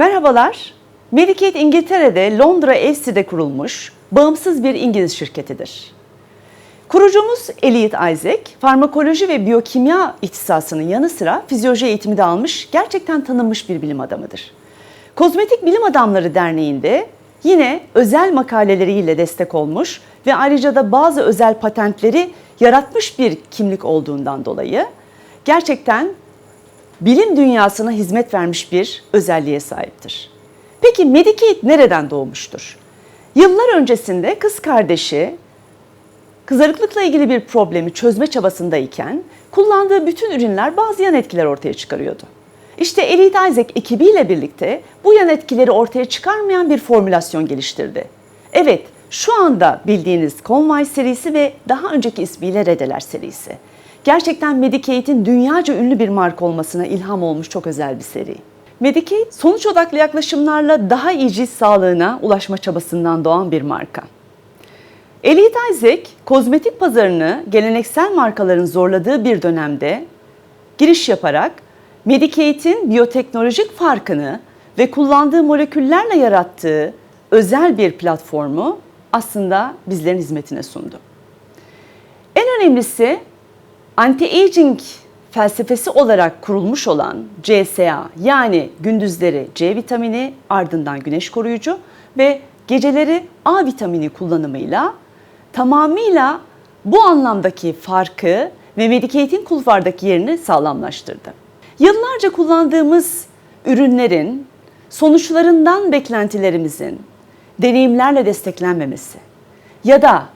Merhabalar. Medicaid İngiltere'de Londra Elstree kurulmuş bağımsız bir İngiliz şirketidir. Kurucumuz Elliot Isaac, farmakoloji ve biyokimya ihtisasının yanı sıra fizyoloji eğitimi de almış, gerçekten tanınmış bir bilim adamıdır. Kozmetik Bilim Adamları Derneği'nde yine özel makaleleriyle destek olmuş ve ayrıca da bazı özel patentleri yaratmış bir kimlik olduğundan dolayı gerçekten bilim dünyasına hizmet vermiş bir özelliğe sahiptir. Peki Medicaid nereden doğmuştur? Yıllar öncesinde kız kardeşi kızarıklıkla ilgili bir problemi çözme çabasındayken kullandığı bütün ürünler bazı yan etkiler ortaya çıkarıyordu. İşte Elite Isaac ekibiyle birlikte bu yan etkileri ortaya çıkarmayan bir formülasyon geliştirdi. Evet, şu anda bildiğiniz Convay serisi ve daha önceki ismiyle Redeler serisi. Gerçekten Medicaid'in dünyaca ünlü bir marka olmasına ilham olmuş çok özel bir seri. Medicaid, sonuç odaklı yaklaşımlarla daha iyi cilt sağlığına ulaşma çabasından doğan bir marka. Elite Isaac, kozmetik pazarını geleneksel markaların zorladığı bir dönemde giriş yaparak Medicaid'in biyoteknolojik farkını ve kullandığı moleküllerle yarattığı özel bir platformu aslında bizlerin hizmetine sundu. En önemlisi anti-aging felsefesi olarak kurulmuş olan CSA yani gündüzleri C vitamini ardından güneş koruyucu ve geceleri A vitamini kullanımıyla tamamıyla bu anlamdaki farkı ve Medicaid'in kulvardaki yerini sağlamlaştırdı. Yıllarca kullandığımız ürünlerin sonuçlarından beklentilerimizin deneyimlerle desteklenmemesi ya da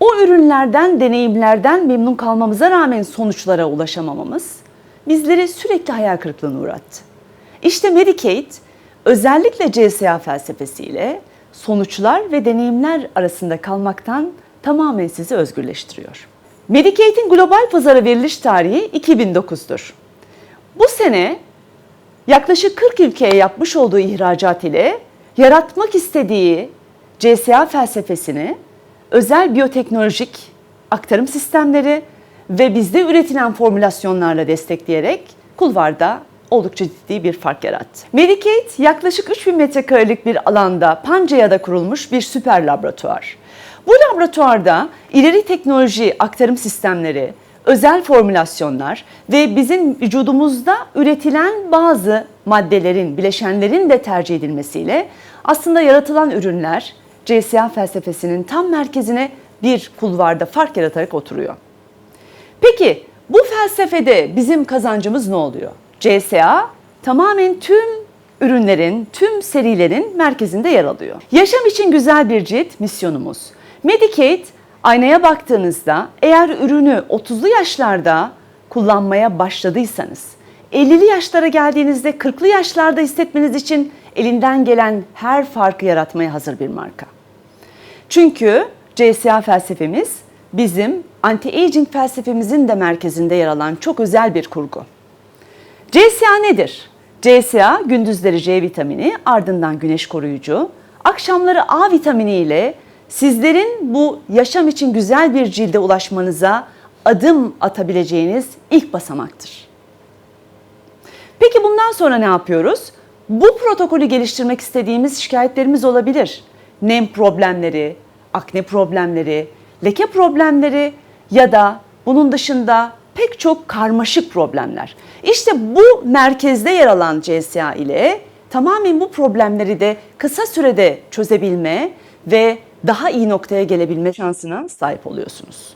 o ürünlerden, deneyimlerden memnun kalmamıza rağmen sonuçlara ulaşamamamız bizleri sürekli hayal kırıklığına uğrattı. İşte Medicaid özellikle CSA felsefesiyle sonuçlar ve deneyimler arasında kalmaktan tamamen sizi özgürleştiriyor. Medicaid'in global pazara veriliş tarihi 2009'dur. Bu sene yaklaşık 40 ülkeye yapmış olduğu ihracat ile yaratmak istediği CSA felsefesini özel biyoteknolojik aktarım sistemleri ve bizde üretilen formülasyonlarla destekleyerek kulvarda oldukça ciddi bir fark yarattı. Medicaid yaklaşık 3000 metrekarelik bir alanda Pangea'da kurulmuş bir süper laboratuvar. Bu laboratuvarda ileri teknoloji aktarım sistemleri, özel formülasyonlar ve bizim vücudumuzda üretilen bazı maddelerin, bileşenlerin de tercih edilmesiyle aslında yaratılan ürünler CSA felsefesinin tam merkezine bir kulvarda fark yaratarak oturuyor. Peki bu felsefede bizim kazancımız ne oluyor? CSA tamamen tüm ürünlerin, tüm serilerin merkezinde yer alıyor. Yaşam için güzel bir cilt misyonumuz. Medicaid aynaya baktığınızda eğer ürünü 30'lu yaşlarda kullanmaya başladıysanız 50'li yaşlara geldiğinizde 40'lı yaşlarda hissetmeniz için elinden gelen her farkı yaratmaya hazır bir marka. Çünkü CSA felsefemiz bizim anti-aging felsefemizin de merkezinde yer alan çok özel bir kurgu. CSA nedir? CSA gündüzleri C vitamini, ardından güneş koruyucu, akşamları A vitamini ile sizlerin bu yaşam için güzel bir cilde ulaşmanıza adım atabileceğiniz ilk basamaktır. Peki bundan sonra ne yapıyoruz? Bu protokolü geliştirmek istediğimiz şikayetlerimiz olabilir. Nem problemleri, akne problemleri, leke problemleri ya da bunun dışında pek çok karmaşık problemler. İşte bu merkezde yer alan CSA ile tamamen bu problemleri de kısa sürede çözebilme ve daha iyi noktaya gelebilme şansına sahip oluyorsunuz.